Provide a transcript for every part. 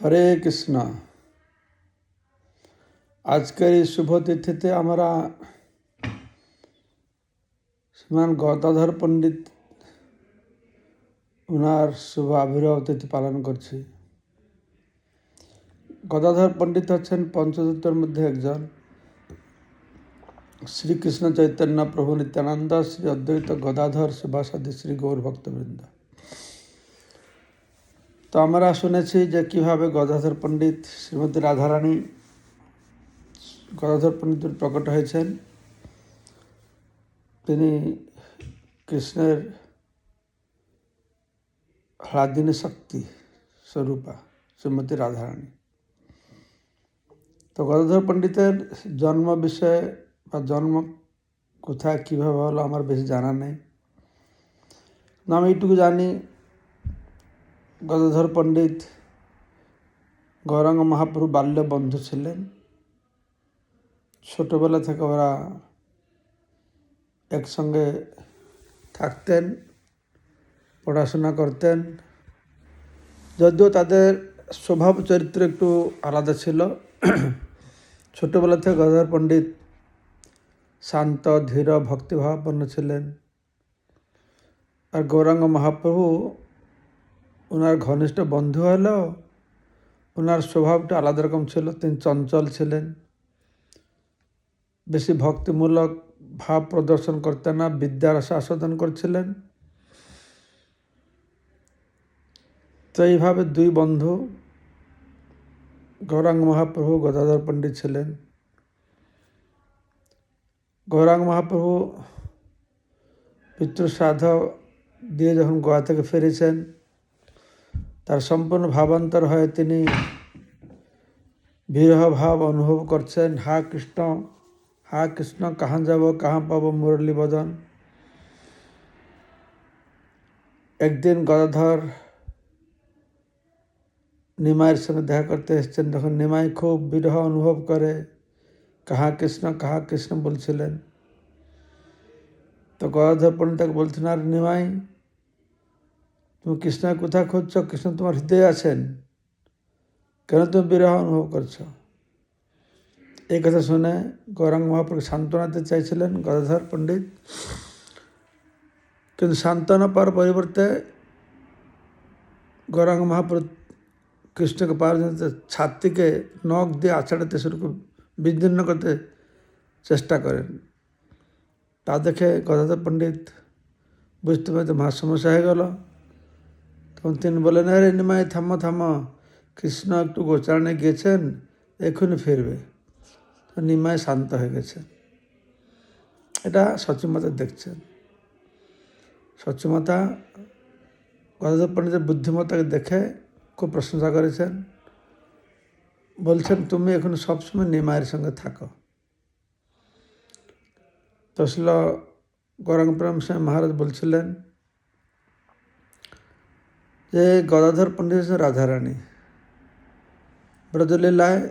হরে কৃষ্ণ। আজকের এই শুভ তিথিতে আমরা শ্রীমান গদাধর পণ্ডিত ওনার শুভ আবির্ভাব তিথি পালন করছি। গদাধর পণ্ডিত হচ্ছেন পঞ্চদূতের মধ্যে একজন। শ্রীকৃষ্ণ চৈতন্য প্রভু নিত্যানন্দ, শ্রী অদ্বৈত গদাধর শিবাসাদি শ্রী গৌর ভক্তবৃন্দ। তো আমরা শুনেছি যে কীভাবে গদাধর পণ্ডিত শ্রীমতী রাধারানী গদাধর পণ্ডিত প্রকট হয়েছেন। তিনি কৃষ্ণের হ্লাদিনী শক্তি স্বরূপা শ্রীমতী রাধারানী। তো গদাধর পণ্ডিতের জন্ম বিষয়ে বা জন্ম কোথায়, কীভাবে হলো, আমার বেশি জানা নেই। না আমি এইটুকু জানি গদাধর পণ্ডিত গৌরাঙ্গ মহাপ্রভু বাল্য বন্ধু ছিলেন। ছোটবেলা থেকে ওরা একসঙ্গে থাকতেন, পড়াশোনা করতেন। যদিও তাদের স্বভাব চরিত্র একটু আলাদা ছিল। ছোটবেলা থেকে গদাধর পণ্ডিত শান্ত, ধীর, ভক্তিভাবাপন্ন ছিলেন। আর গৌরাঙ্গ মহাপ্রভু ওনার ঘনিষ্ঠ বন্ধু হলেও ওনার স্বভাবটা আলাদা রকম ছিল, তিনি চঞ্চল ছিলেন। বেশি ভক্তিমূলক ভাব প্রদর্শন করতেন না, বিদ্যার আস্বাদন করছিলেন। তো এইভাবে দুই বন্ধু গৌরাঙ্গ মহাপ্রভু, গদাধর পণ্ডিত ছিলেন। গৌরাঙ্গ মহাপ্রভু পিতৃশ্রাদ্ধ দিয়ে যখন গোয়া থেকে ফিরেছেন তার সম্পূর্ণ ভাবান্তর হয়ে তিনি বিরহ ভাব অনুভব করছেন। হা কৃষ্ণ হা কৃষ্ণ কাহাঁ যাব কাহাঁ পাব, মুরলী বদন একদিন গদাধর নিমাইয়ের সঙ্গে দেখা করতে এসছেন। তখন নিমাই খুব বিরহ অনুভব করে, কাহা কৃষ্ণ কাহা কৃষ্ণ বলছিলেন। তো গদাধর পণ্ডিত বলছেন, আর নিমাই তুমি কৃষ্ণের কোথায় খুঁজছ, কৃষ্ণ তোমার হৃদয়ে আছেন। কেন তুমি বিরহ অনুভব করছ? এই কথা শুনে গৌরাঙ্গ মহাপ্রভু সান্ত্বনাতে চাইছিলেন গদাধর পণ্ডিত। কিন্তু সান্ত্বনা পাওয়ার পরিবর্তে গৌরাঙ্গ মহাপ্রভু কৃষ্ণকে পাওয়ার জন্য ছাত্রীকে নখ দিয়ে আছাড়াতে শুরু বিদীর্ণ করতে চেষ্টা করেন। তা দেখে গদাধর পণ্ডিত বুঝতে পারতে মহা সমস্যা হয়ে গেল। তখন তিনি বলেন আরে নিমাই, থামো থামো। কৃষ্ণ একটু গোচারণে গেছেন এক্ষুনি ফিরবে। তো নিমাই শান্ত হয়ে গেছে। এটা সচিমাতা দেখছেন। সচিমাতা গদাধর পণ্ডিতের বুদ্ধিমত্তাকে দেখে খুব প্রশংসা করেছেন। বলছেন, তুমি এখন সবসময় নিমায়ের সঙ্গে থাকো। তো শিল গৌরাঙ্গ প্রেম সিং মহারাজ বলছিলেন যে গদাধর পণ্ডিত রাধারানী। ব্রজলীলায়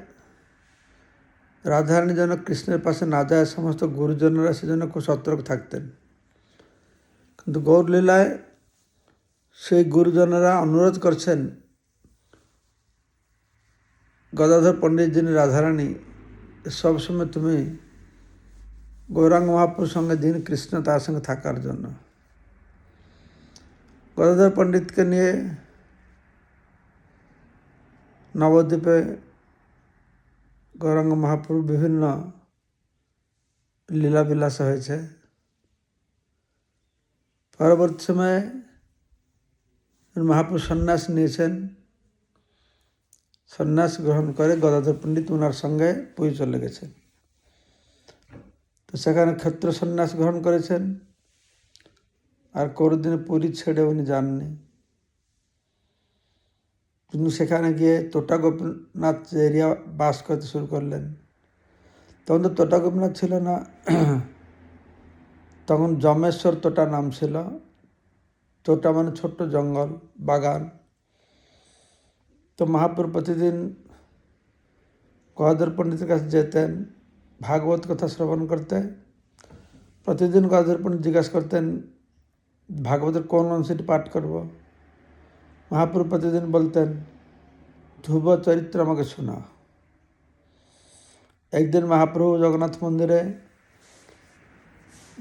রাধারানী যেন কৃষ্ণের পাশে না যায়, সমস্ত গুরুজনরা সেজন্য খুব সতর্ক থাকতেন। কিন্তু গৌরলীলায় সেই গুরুজনেরা অনুরোধ করছেন, গদাধর পণ্ডিত যিনি রাধারানী সবসময় তুমি গৌরাঙ্গ মহাপুর সঙ্গে যিনি কৃষ্ণ তার সঙ্গে থাকার জন্য। গদাধর পণ্ডিতকে নিয়ে নবদ্বীপে গৌরাঙ্গ মহাপ্রভু বিভিন্ন লীলাবিলাস হয়েছে। পরবর্তী সময়ে মহাপ্রভু সন্ন্যাস নিয়েছেন। সন্ন্যাস গ্রহণ করে গদাধর পণ্ডিত ওনার সঙ্গে পুরী চলে গেছেন। তো সেখানে ক্ষেত্র সন্ন্যাস গ্রহণ করেছেন। আর কোনোদিনে পুরী ছেড়ে উনি যাননি। কিন্তু সেখানে গিয়ে তোটা গোপীনাথ এরিয়া বাস করতে শুরু করলেন, তখন তো তোটা গোপীনাথ ছিল না। তখন জমেশ্বর তোটা নাম ছিল। তোটা মানে ছোট্ট জঙ্গল, বাগান। তো মহাপুর প্রতিদিন গদাধর পণ্ডিতের কাছে যেতেন, ভাগবত কথা শ্রবণ করতে প্রতিদিন গদাধর পণ্ডিত জিজ্ঞাসা করতেন ভাগবতের কোন অংশটি পাঠ করব? মহাপুর প্রতিদিন বলতেন, ধ্রুব চরিত্র আমাকে শোনা। একদিন মহাপ্রভু জগন্নাথ মন্দিরে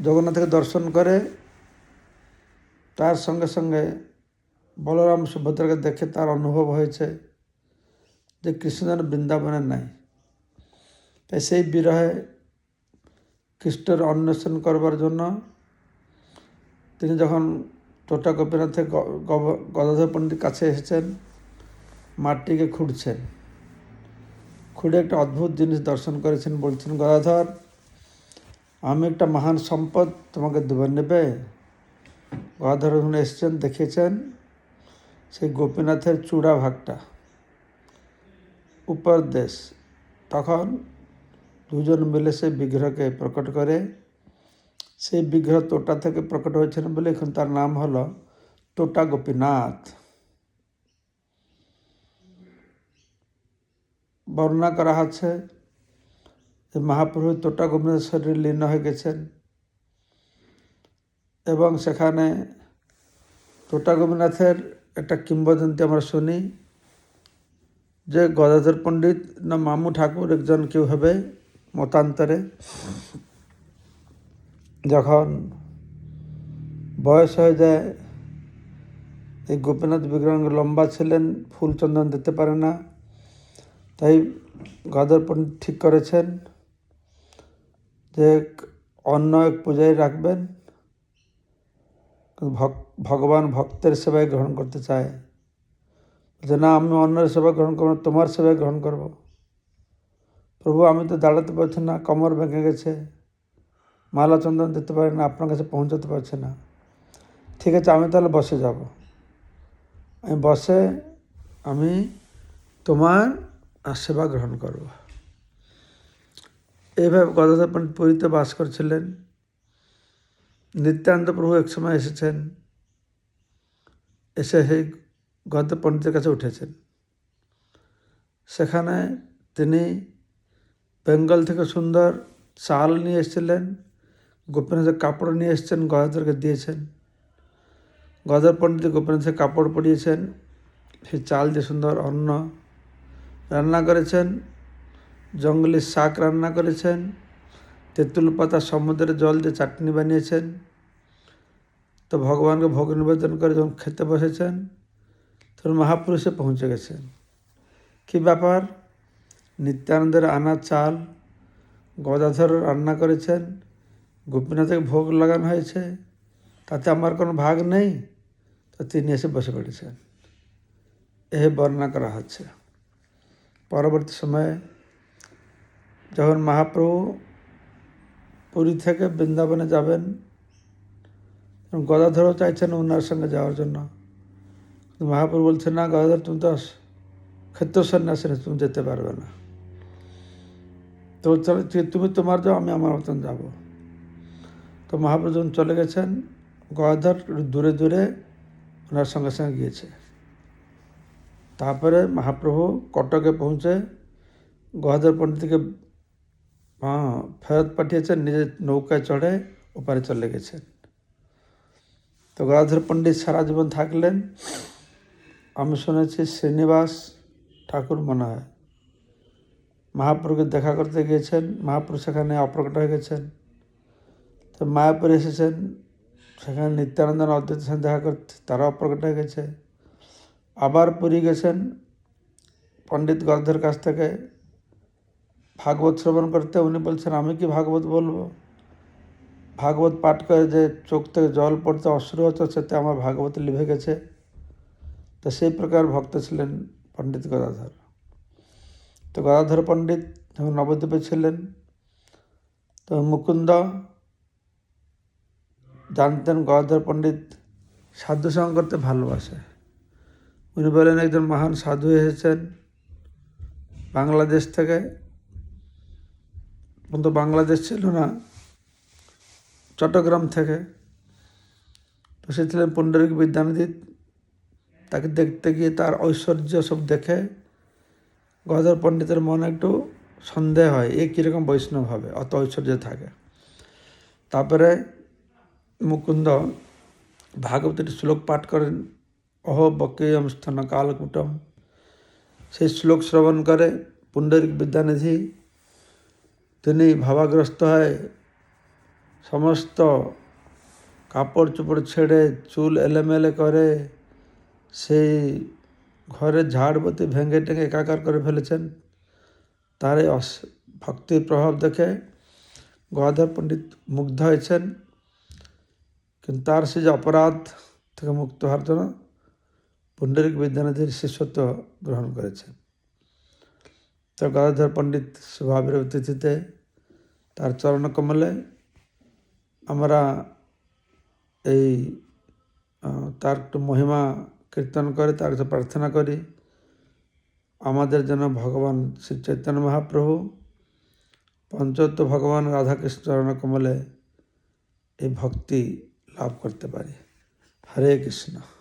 জগন্নাথকে দর্শন করে তার সঙ্গে সঙ্গে বলরাম সুভদ্রাকে দেখে তার অনুভব হয়েছে যে কৃষ্ণ যেন বৃন্দাবনের নাই। তাই সেই বিরহে খ্রিস্টের অন্বেষণ করবার জন্য তিনি যখন টোটা গোপীনাথের গদাধর পণ্ডিত কাছে এসেছেন, মাঠটিকে খুঁড়ছেন। খুঁড়ে একটা অদ্ভুত জিনিস দর্শন করেছেন, বলছেন, গদাধর, আমি একটা মহান সম্পদ তোমাকে দেবে নেবে। গদাধর ওখানে এসেছেন, দেখিয়েছেন সেই গোপীনাথের চূড়া ভাগটা। উপর দেশ। তখন দুজন মিলে সে বিগ্রহকে প্রকট করে সেই বিগ্রহ তোটা থেকে প্রকট হয়েছেন বলে এখন তার নাম হলো তোটা গোপীনাথ। বর্ণনা করা আছে যে মহাপ্রভু তোটা গোপীনাথ শরীরে লীন হয়ে গেছেন এবং সেখানে তোটা গোপীনাথের একটা কিংবদন্তি আমরা শুনি যে গদাধর পণ্ডিত না মামু ঠাকুর একজন কেউ হবে মতান্তরে। যখন বয়স হয়ে যায়, এই গোপীনাথ বিগ্রহ লম্বা ছিলেন, ফুল চন্দন দিতে পারে না। তাই গদাধর পণ্ডিত ঠিক করেছেন যে অন্য এক পূজায় রাখবেন। ভগবান ভক্তের সেবায় গ্রহণ করতে চায়। যে না, আমি অন্যের সেবা গ্রহণ করব তোমার সেবায় গ্রহণ করব। প্রভু, আমি তো দাঁড়াতে পারছি না, কমর ভেঙে গেছে। মালা চন্দন দিতে পারি না, আপনার কাছে পৌঁছাতে পারছে না। ঠিক আছে, আমি তাহলে বসে যাব। আমি বসে আমি তোমার সেবা গ্রহণ করব। এইভাবে গদাধর পণ্ডিত পুরীতে বাস করছিলেন। নিত্যানন্দ প্রভু এক সময় এসেছেন। এসে সেই গদ পণ্ডিতের কাছে উঠেছেন। সেখানে তিনি বেঙ্গল থেকে সুন্দর চাল নিয়ে এসেছিলেন। গোপীনাথের কাপড় নিয়ে এসেছেন, গদাধরকে দিয়েছেন। গদাধর পণ্ডিত গোপীনাথের কাপড় পরিয়েছেন, সেই চাল দিয়ে সুন্দর অন্ন রান্না করেছেন জঙ্গলি শাক রান্না করেছেন, তেঁতুল পাতা সমুদ্রের জল দিয়ে চাটনি বানিয়েছেন। তো ভগবানকে ভোগ নিবেদন করে যখন খেতে বসেছেন, তখন মহাপুরুষে পৌঁছে গেছেন। কী ব্যাপার? নিত্যানন্দের আনা চাল, গদাধর রান্না করেছেন গোপীনাথকে ভোগ লাগানো হয়েছে তাতে আমার কোনো ভাগ নেই তো তিনি এসে বসে পড়েছেন। এ বর্ণনা করা হচ্ছে। পরবর্তী সময়ে যখন মহাপ্রভু পুরী থেকে বৃন্দাবনে যাবেন গদাধরও চাইছেন ওনার সঙ্গে যাওয়ার জন্য। মহাপ্রভু বলছেন না গদাধর তুমি তো ক্ষেত্র সন্ন্যাসী না, তুমি যেতে পারবে না। তো চলো তুমি তোমার যাও আমি আমার মতন যাব। তো মহাপ্রভু যখন চলে গেছেন, গদাধর দূরে দূরে ওনার সঙ্গে সঙ্গে গিয়েছে। তারপরে মহাপ্রভু কটকে পৌঁছে গদাধর পণ্ডিতকে হ্যাঁ ফেরত পাঠিয়েছেন, নিজের নৌকায় চড়ে ওপারে চলে গেছেন। তো গদাধর পণ্ডিত সারা জীবন থাকলেন। আমি শুনেছি শ্রীনিবাস ঠাকুর মনে হয়। মহাপ্রভুকে দেখা করতে গিয়েছেন, মহাপ্রভু সেখানে অপ্রকট হয়ে গেছেন। তো মায়াপুরে এসেছেন, সেখানে নিত্যানন্দ অদ্বৈতের সেন দেখা করতে, তারা অপ্রকট হয়ে গেছে। আবার পুরী গেছেন পণ্ডিত গদাধর কাছ থেকে। ভাগবত শ্রবণ করতে উনি বলছেন, আমি কি ভাগবত বলব? ভাগবত পাঠ করে যে চোখ থেকে জল পড়তে অশ্রু হতো সেতে আমার ভাগবত লিভে গেছে। তো সেই প্রকার ভক্ত ছিলেন পণ্ডিত গদাধর। তো গদাধর পণ্ডিত যখন নবদ্বীপে ছিলেন, তো মুকুন্দ জানতেন গদাধর পণ্ডিত সাধু সঙ্গ করতে ভালোবাসে। উনি বলেন, একজন মহান সাধু এসেছেন বাংলাদেশ থেকে। কিন্তু বাংলাদেশ ছিল না, চট্টগ্রাম থেকে। তো সে ছিলেন পুণ্ডরিক বিদ্যানিধি তাকে দেখতে গিয়ে তার ঐশ্বর্য সব দেখে গদাধর পণ্ডিতের মনে একটু সন্দেহ হয়, এ কীরকম বৈষ্ণব হবে, অত ঐশ্বর্য থাকে। তারপরে মুকুন্দ ভাগবতের শ্লোক পাঠ করেন, অহ বকেয়ম স্তন কালকুটম। সেই শ্লোক শ্রবণ করে পুণ্ডরিক বিদ্যানিধি। তিনি ভাবাগ্রস্ত হয়, সমস্ত কাপড় চোপড় ছেড়ে চুল এলেমেলে করে সেই ঘরের ঝাড়বতি ভেঙে টেঙে একাকার করে ফেলেছেন। তার ভক্তির প্রভাব দেখে গদাধর পণ্ডিত মুগ্ধ হয়েছেন। কিন্তু তার সে যে অপরাধ থেকে মুক্ত হওয়ার জন্য পুণ্ডরিক বিদ্যানিধির শিষ্যত্ব গ্রহণ করেছে তো গদাধর পণ্ডিত স্বভাবের অতিথিতে তার চরণকমলে আমরা এই তার একটু মহিমা কীর্তন করে তার কাছে প্রার্থনা করি আমাদের যেন ভগবান শ্রী চৈতন্য মহাপ্রভু পঞ্চত্ব ভগবান রাধাকৃষ্ণ চরণ কমলে এই ভক্তি লাভ করতে পারি। হরে কৃষ্ণ।